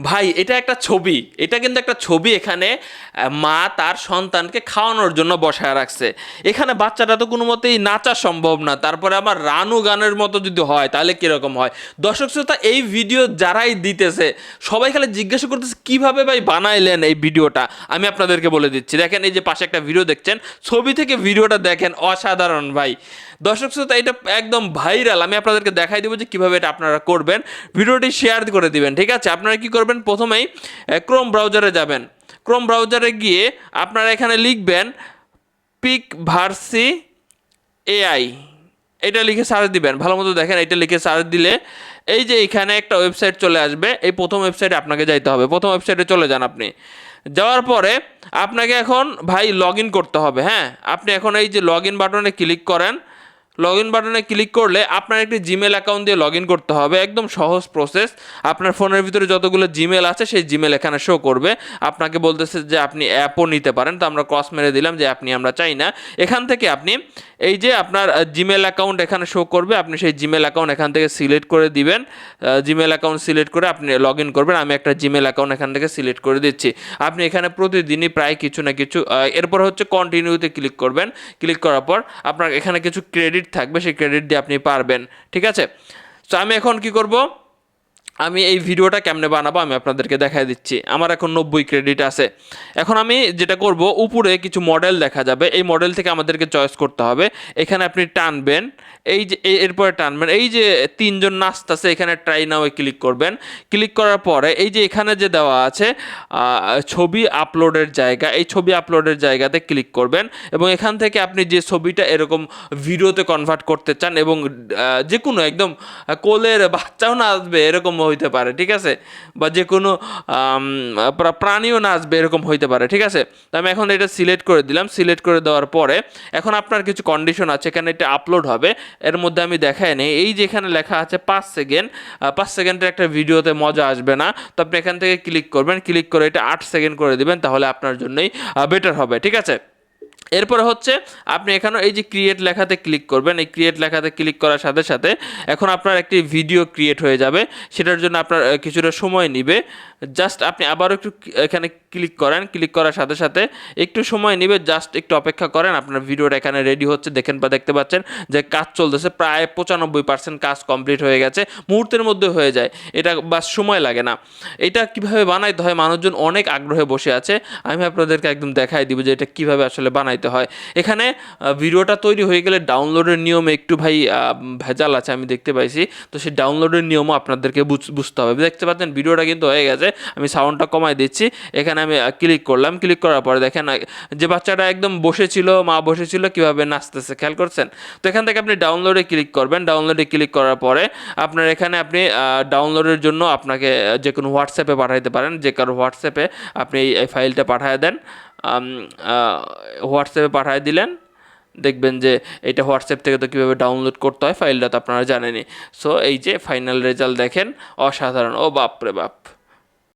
ভাই, এটা একটা ছবি। এটা কিন্তু একটা ছবি এখানে মা তার সন্তানকে খাওয়ানোর জন্য বসায় রাখছে। এখানে বাচ্চাটা তো কোনো মতেই নাচা সম্ভব না। তারপরে আমার রানু গানের মতো যদি হয়, তাহলে কীরকম হয়? দর্শক শ্রোতা, এই ভিডিও যারাই দিতেছে, সবাই খালি জিজ্ঞাসা করতেছে, কীভাবে ভাই বানাইলেন এই ভিডিওটা আমি আপনাদেরকে বলে দিচ্ছি। দেখেন, এই যে পাশে একটা ভিডিও দেখছেন, ছবি থেকে ভিডিওটা দেখেন, অসাধারণ ভাই। দর্শক শ্রোতা, এটা একদম ভাইরাল আমি আপনাদেরকে দেখাই দেবো যে কীভাবে এটা আপনারা করবেন। ভিডিওটি শেয়ার করে দিবেন, ঠিক আছে? আপনারা কি করবেন? প্রথমেই ক্রোম ব্রাউজারে যাবেন। ক্রোম ব্রাউজারে গিয়ে আপনারা এখানে লিখবেন পিক ভার্সি এআই এটা লিখে সার্চ দিবেন। ভালো মতো দেখেন, এটা লিখে সার্চ দিলে এই যে এখানে একটা ওয়েবসাইট চলে আসবে, এই প্রথম ওয়েবসাইটে আপনাকে যাইতে হবে। প্রথম ওয়েবসাইটে চলে যান আপনি। যাওয়ার পরে আপনাকে এখন ভাই লগ করতে হবে হ্যাঁ? আপনি এখন এই যে লগ বাটনে ক্লিক করেন লগ ইন বাটনে ক্লিক করলে আপনার একটি জিমেল অ্যাকাউন্ট দিয়ে লগ ইন করতে হবে। একদম সহজ প্রসেস আপনার ফোনের ভিতরে যতগুলো জিমেল আছে, সেই জিমেল এখানে শো করবে। আপনাকে বলতেছে যে আপনি অ্যাপও নিতে পারেন। তো আমরা ক্রস মেরে দিলাম যে আপনি আমরা চাই না। এখান থেকে আপনি এই যে আপনার জিমেল অ্যাকাউন্ট এখানে শো করবে, আপনি সেই জিমেল অ্যাকাউন্ট এখান থেকে সিলেক্ট করে দিবেন। জিমেল অ্যাকাউন্ট সিলেক্ট করে আপনি লগ ইন করবেন। আমি একটা জিমেল অ্যাকাউন্ট এখান থেকে সিলেক্ট করে দিচ্ছি। আপনি এখানে প্রতিদিনই প্রায় কিছু না কিছু এরপর হচ্ছে কন্টিনিউতে ক্লিক করবেন। ক্লিক করার পর আপনার এখানে কিছু ক্রেডিট থাকবে সেই ক্রেডিট দিয়ে আপনি পারবেন ঠিক আছে? তো আমি এখন কি করব? আমি এই ভিডিওটা কেমনে বানাবো আমি আপনাদেরকে দেখাই দিচ্ছি। আমার এখন নব্বই ক্রেডিট আছে। এখন আমি যেটা করব, উপরে কিছু মডেল দেখা যাবে। এই মডেল থেকে আমাদেরকে চয়েস করতে হবে। এখানে আপনি টানবেন, এই যে এরপরে টানবেন। এই যে তিনজন নাচতেছে, এখানে ট্রাই নাও ক্লিক করবেন। ক্লিক করার পরে এই যে এখানে যে দেওয়া আছে ছবি আপলোডের জায়গা, এই ছবি আপলোডের জায়গাতে ক্লিক করবেন এবং এখান থেকে আপনি যে ছবিটা এরকম ভিডিওতে কনভার্ট করতে চান এবং যে কোনো একদম কোলের বাচ্চাও নাচবে, এরকম হইতে পারে, ঠিক আছে? বা যে কোনো প্রাণীও নাচবে, এরকম হইতে পারে, ঠিক আছে? তো আমি এখন এটা সিলেক্ট করে দিলাম। সিলেক্ট করে দেওয়ার পরে এখন আপনার কিছু কন্ডিশন আছে, এখানে এটা আপলোড হবে। এর মধ্যে আমি দেখাই নেই। এই যে এখানে লেখা আছে পাঁচ সেকেন্ড পাঁচ সেকেন্ডের একটা ভিডিওতে মজা আসবে না। তো আপনি এখান থেকে ক্লিক করবেন। ক্লিক করে এটা আট সেকেন্ড করে দিবেন, তাহলে আপনার জন্যই বেটার হবে, ঠিক আছে? এরপরে হচ্ছে আপনি এখানে এই যে ক্রিয়েট লেখাতে ক্লিক করবেন, এই ক্রিয়েট লেখাতে ক্লিক করার সাথে সাথে এখন আপনার একটি ভিডিও ক্রিয়েট হয়ে যাবে। সেটার জন্য আপনার কিছুটা সময় নিবে। জাস্ট আপনি আবারও একটু এখানে ক্লিক করেন ক্লিক করার সাথে সাথে একটু সময় নিবে জাস্ট একটু অপেক্ষা করেন, আপনার ভিডিওটা এখানে রেডি হচ্ছে, দেখেন বা দেখতে পাচ্ছেন যে কাজ চলতেছে, প্রায় পঁচানব্বই পার্সেন্ট কাজ কমপ্লিট হয়ে গেছে, মুহূর্তের মধ্যে হয়ে যায়, এটা বাস সময় লাগে না। এটা কীভাবে বানাইতে হয়, মানুষজন অনেক আগ্রহে বসে আছে, আমি আপনাদেরকে একদম দেখাই দিব যে এটা কীভাবে আসলে বানাইতে হয়। এখানে ভিডিওটা তৈরি হয়ে গেলে ডাউনলোডের নিয়মে একটু ভাই ভেজাল আছে, আমি দেখতে পাইছি, তো সেই ডাউনলোডের নিয়মও আপনাদেরকে বুঝ- বুঝতে হবে। দেখতে পাচ্ছেন ভিডিওটা কিন্তু হয়ে গেছে আমি সাউন্ডটা কমাই দিচ্ছি। এখানে আমি ক্লিক করলাম। ক্লিক করার পরে দেখেন যে বাচ্চাটা একদম বসেছিল, মা বসেছিল, কীভাবে নাচতেছে, খেয়াল করছেন? তো এখান থেকে আপনি ডাউনলোডে ক্লিক করবেন। ডাউনলোডে ক্লিক করার পরে আপনার এখানে আপনি ডাউনলোডের জন্য আপনাকে যে কোনো হোয়াটসঅ্যাপে পাঠাইতে পারেন। যে কারও হোয়াটসঅ্যাপে আপনি এই- ফাইলটা পাঠিয়ে দেন। হোয়াটসঅ্যাপে পাঠিয়ে দিলেন। দেখবেন যে এটা হোয়াটসঅ্যাপ থেকে তো কীভাবে ডাউনলোড করতে হয় ফাইলটা তো আপনারা জানেনই। সো এই যে ফাইনাল রেজাল্ট দেখেন, অসাধারণ। ও বাপ রে বাপ!